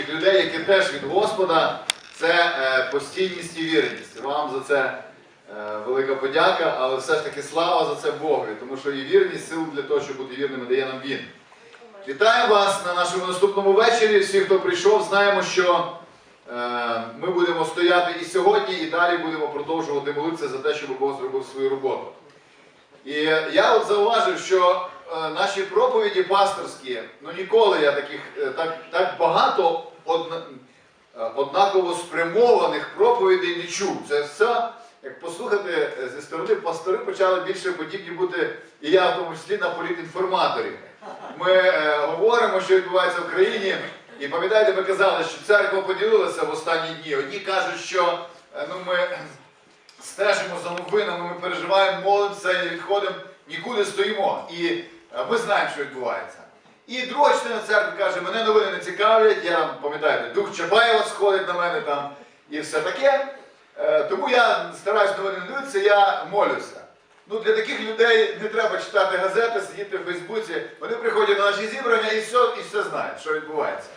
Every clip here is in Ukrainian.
людей, які теж від Господа, це е, постійність і вірність. Вам за це е, велика подяка, але все ж таки слава за це Богові, тому що і вірність, силу для того, щоб бути вірними, дає нам Він. Вітаю вас на нашому наступному вечорі. Всі, хто прийшов, знаємо, що е, ми будемо стояти і сьогодні, і далі будемо продовжувати молитися за те, щоб Бог зробив свою роботу. І я от зауважив, що наші проповіді пасторські, ну ніколи я таких е, так, так багато одна, е, однаково спрямованих проповідей не чув. Це все, як послухати е, зі сторони, пастори почали більше подібні бути, і я в тому числі на політінформаторів. Ми е, говоримо, що відбувається в країні. І пам'ятаєте, ми казали, що церква поділилася в останні дні. Одні кажуть, що е, ну, ми стежимо за новинами, ми переживаємо, молимося і відходимо, нікуди стоїмо. І е, ми знаємо, що відбувається. І друга частина церкви каже, мене новини не цікавлять, я там, пам'ятаєте, дух Чапаєва сходить на мене там і все таке. Е, Тому я стараюсь новини не дивитися, я молюся. Ну, для таких людей не треба читати газети, сидіти в Фейсбуці. Вони приходять на наші зібрання і все, і все знають, що відбувається.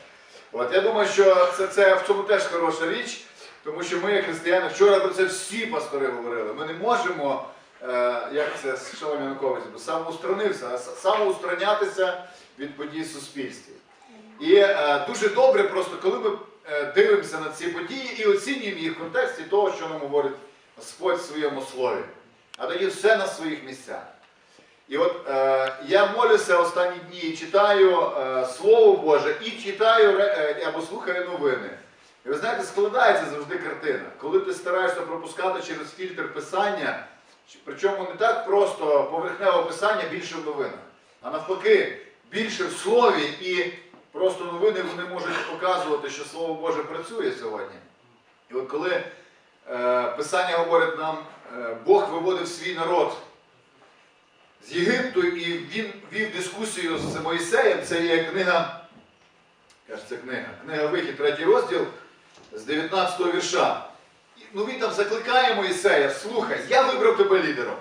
От я думаю, що це, це в цьому теж хороша річ, тому що ми, християни, вчора про це всі пастори говорили. Ми не можемо, е, як це Шалом Янукович, самоустранився, самоустранятися від подій в суспільстві. І е, дуже добре, просто коли ми е, дивимося на ці події і оцінюємо їх в контексті того, що нам говорить Господь в своєму слові. А тоді все на своїх місцях. І от е, я молюся останні дні і читаю е, Слово Боже, і читаю е, або слухаю новини. І ви знаєте, складається завжди картина. Коли ти стараєшся пропускати через фільтр писання, причому не так просто поверхневе писання більше в новинах, а навпаки, більше в слові, і просто новини вони можуть показувати, що Слово Боже працює сьогодні. І от коли е, Писання говорить нам, е, Бог виводив свій народ з Єгипту, і він вів дискусію з Моїсеєм. Це є книга, каже, книга, книга Вихід, третій розділ з 19 го вірша. Ну він там закликає Моїсея, слухай, я вибрав тебе лідером.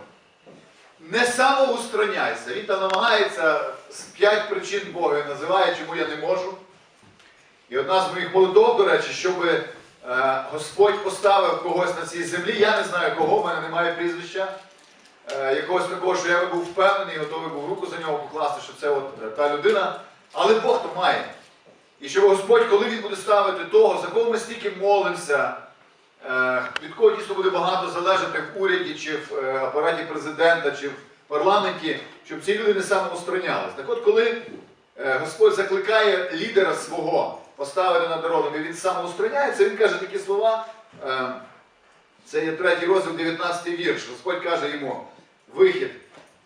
Не самоустраняйся. Він там намагається з п'ять причин Бога називає, чому я не можу. І одна з моїх молитов, до речі, щоб е, Господь поставив когось на цій землі. Я не знаю кого, в мене немає прізвища. Е, якогось такого, що я би був впевнений, готовий був руку за нього покласти, що це от е, та людина. Але Бог то має. І щоб Господь, коли Він буде ставити того, за кого ми стільки молимося, від кого дійсно буде багато залежати в уряді, чи в е, апараті президента, чи в парламенті, щоб ці люди не самоустранялись. Так от, коли е, Господь закликає лідера свого поставити над народом, і він самоустраняється, він каже такі слова. е, Це є третій розділ, 19 вірш. Господь каже йому, вихід.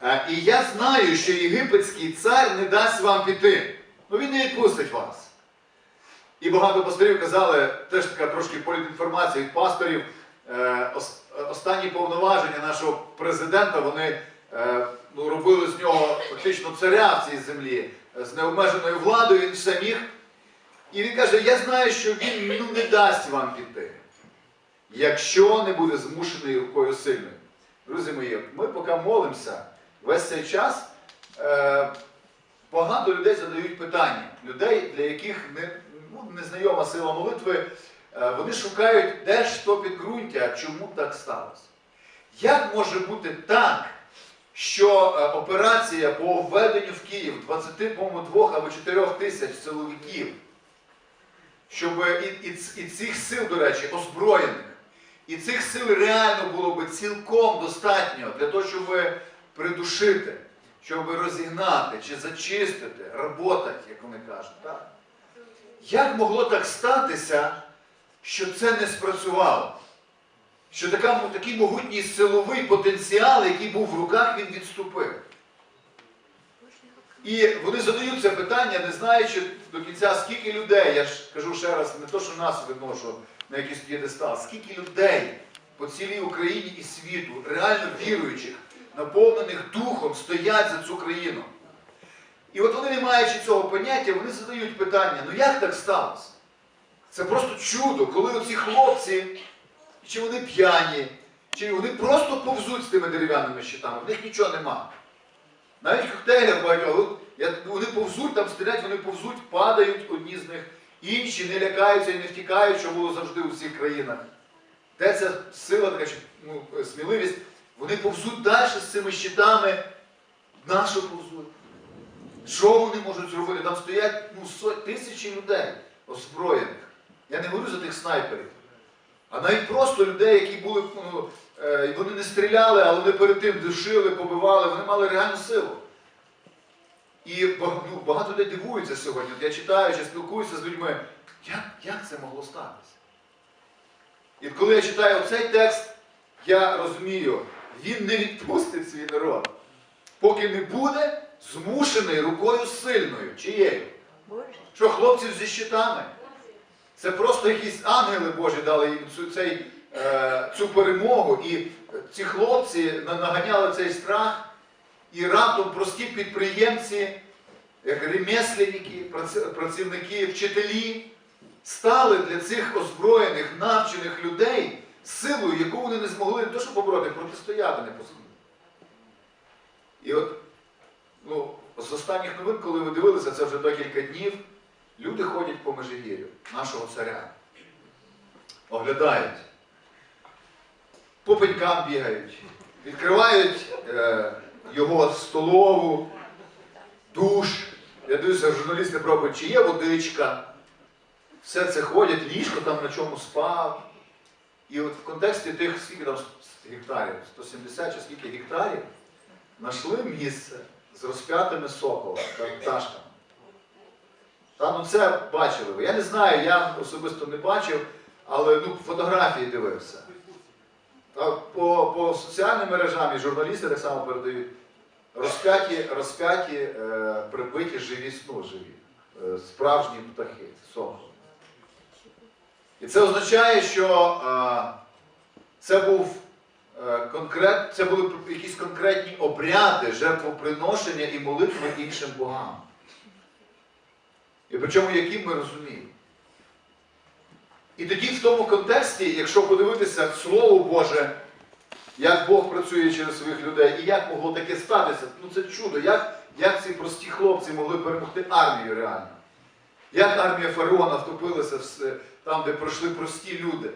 «Е, І я знаю, що єгипетський цар не дасть вам піти. Ну він не відпустить вас. І багато пасторів казали, теж така трошки політінформація від пасторів. е, Останні повноваження нашого президента вони е, ну, робили з нього фактично царя в цій землі е, з необмеженою владою, він все міг. І він каже: я знаю, що він ну, не дасть вам піти якщо не буде змушений рукою сильною. Друзі мої, ми поки молимося весь цей час, багато людей задають питання. Людей, для яких не, ну, незнайома сила молитви, е, вони шукають, де ж то підґрунтя, чому так сталося. Як може бути так, що е, операція по введенню в Київ 20, по-моєму, 2 або 4 тисяч силовиків, щоб і, і, і цих сил, до речі, озброєних, і цих сил реально було би цілком достатньо для того, щоб придушити, щоб розігнати чи зачистити, роботати, як вони кажуть. Так? Як могло так статися, що це не спрацювало? Що така, такий могутній силовий потенціал, який був в руках, він відступив. І вони задають це питання, не знаючи до кінця, скільки людей, я ж кажу ще раз, не то, що нас відношу на якийсь п'єдестал, скільки людей по цілій Україні і світу, реально віруючих, наповнених духом, стоять за цю країну. І от вони, не маючи цього поняття, вони задають питання, ну як так сталося? Це просто чудо, коли оці хлопці, чи вони п'яні, чи вони просто повзуть з тими дерев'яними щитами, в них нічого нема. Навіть коктейлер багатьох, вони повзуть, там стрілять, вони повзуть, падають одні з них інші не лякаються і не втікають, що було завжди у всіх країнах. Де ця сила, така ну, сміливість, вони повзуть далі з цими щитами, нашу повзуть. Що вони можуть зробити? Там стоять ну, тисячі людей озброєних. Я не говорю за тих снайперів. А навіть просто людей, які були, ну, е, вони не стріляли, але вони перед тим душили, побивали, вони мали реальну силу. І ну, багато людей дивуються сьогодні. От я читаю, чи спілкуюся з людьми, як, як це могло статися? І коли я читаю цей текст, я розумію, він не відпустить свій народ, поки не буде змушений рукою сильною. Чиєю? Що хлопців зі щитами? Це просто якісь ангели Божі дали їм цю, цей, е, цю перемогу. І ці хлопці наганяли цей страх, і раптом прості підприємці, як ремесленники, працівники, вчителі, стали для цих озброєних, навчених людей силою, яку вони не змогли не то, що побороти, протистояти не посміли. І от ну, з останніх новин, коли ви дивилися, це вже декілька днів, люди ходять по Межигір'ю, нашого царя. Оглядають. По пенькам бігають, відкривають е, його столову, душ. Я дивлюся, журналісти пробують, чи є водичка. Все це ходять, ліжко там на чому спав. І от в контексті тих, скільки там гектарів, 170 чи скільки гектарів, знайшли місце з розп'ятими соколами та пташками. Та, ну це бачили ви. Я не знаю, я особисто не бачив, але ну, фотографії дивився. Та, по, по соціальним мережам і журналісти так само передають розп'яті, розп'яті е, прибиті живі сну живі, е, справжні птахи, соколи. І це означає, що е, це був конкрет, це були якісь конкретні обряди, жертвоприношення і молитви іншим богам. І причому яким ми розуміємо. І тоді в тому контексті, якщо подивитися Слово Боже, як Бог працює через своїх людей, і як могло таке статися, ну це чудо, як, як ці прості хлопці могли перемогти армію реально. Як армія фараона втопилася в там, де пройшли прості люди.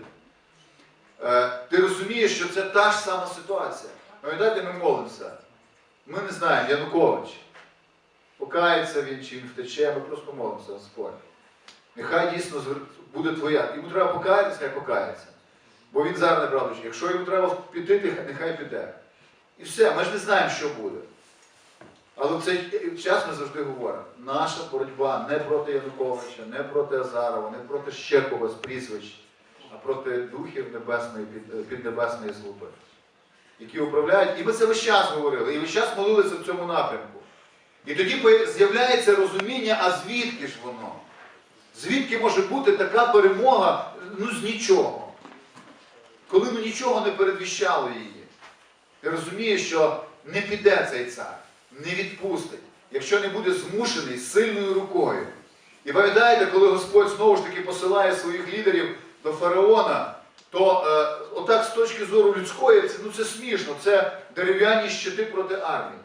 Е, ти розумієш, що це та ж сама ситуація. Пам'ятаєте, ми молимося. Ми не знаємо, Янукович. Покається він чи він втече, ми просто молимося, Господь. Нехай дійсно буде твоя. Йому треба покаятися, хай покається. Бо він зараз не неправда. Якщо йому треба піти, нехай піде. І все, ми ж не знаємо, що буде. Але в цей час ми завжди говоримо, наша боротьба не проти Януковича, не проти Азарова, не проти ще когось прізвищ, а проти духів небесної, під, піднебесної злоби, які управляють. І ми це весь час говорили, і весь час молилися в цьому напрямку. І тоді з'являється розуміння, а звідки ж воно? Звідки може бути така перемога ну, з нічого? Коли ну, нічого не передвіщало її. Ти розумієш, що не піде цей цар, не відпустить, якщо не буде змушений сильною рукою. І пам'ятаєте, коли Господь знову ж таки посилає своїх лідерів до фараона, то е, отак з точки зору людської, це, ну, це смішно, це дерев'яні щити проти армії.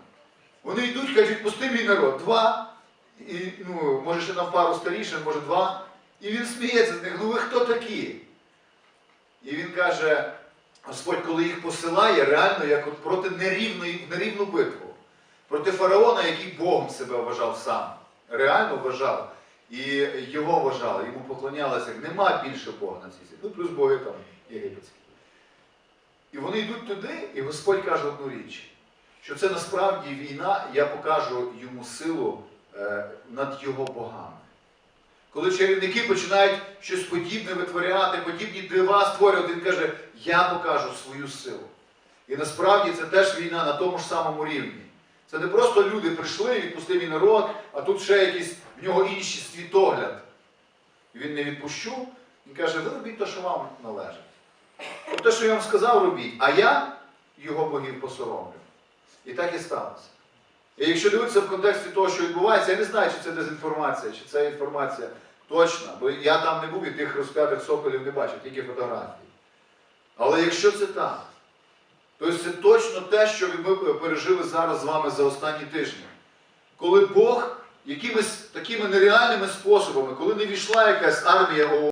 Вони йдуть, кажуть, пусти мій народ, два, і, ну, може ще нам пару старішин, може два. І він сміється з них, ну ви хто такі? І він каже, Господь, коли їх посилає, реально як от проти нерівної, нерівну битву. Проти фараона, який Богом себе вважав сам. Реально вважав. І його вважали, йому поклонялися. Нема більше Бога на цій світі. Ну, плюс боги там єгипетські. І вони йдуть туди, і Господь каже одну річ, що це насправді війна, я покажу йому силу е, над його богами. Коли чарівники починають щось подібне витворяти, подібні дива створювати, він каже, я покажу свою силу. І насправді це теж війна на тому ж самому рівні. Це не просто люди прийшли, відпустив мій народ, а тут ще якийсь в нього інший світогляд. І він не відпущу. Він каже, ви робіть те, що вам належить. От те, що я вам сказав, робіть, а я його богів посоромлю. І так і сталося. І якщо дивитися в контексті того, що відбувається, я не знаю, чи це дезінформація, чи це інформація точна, бо я там не був і тих розп'ятих соколів не бачив, тільки фотографії. Але якщо це так, то це точно те, що ми пережили зараз з вами за останні тижні. Коли Бог, якимись такими нереальними способами, коли не війшла якась армія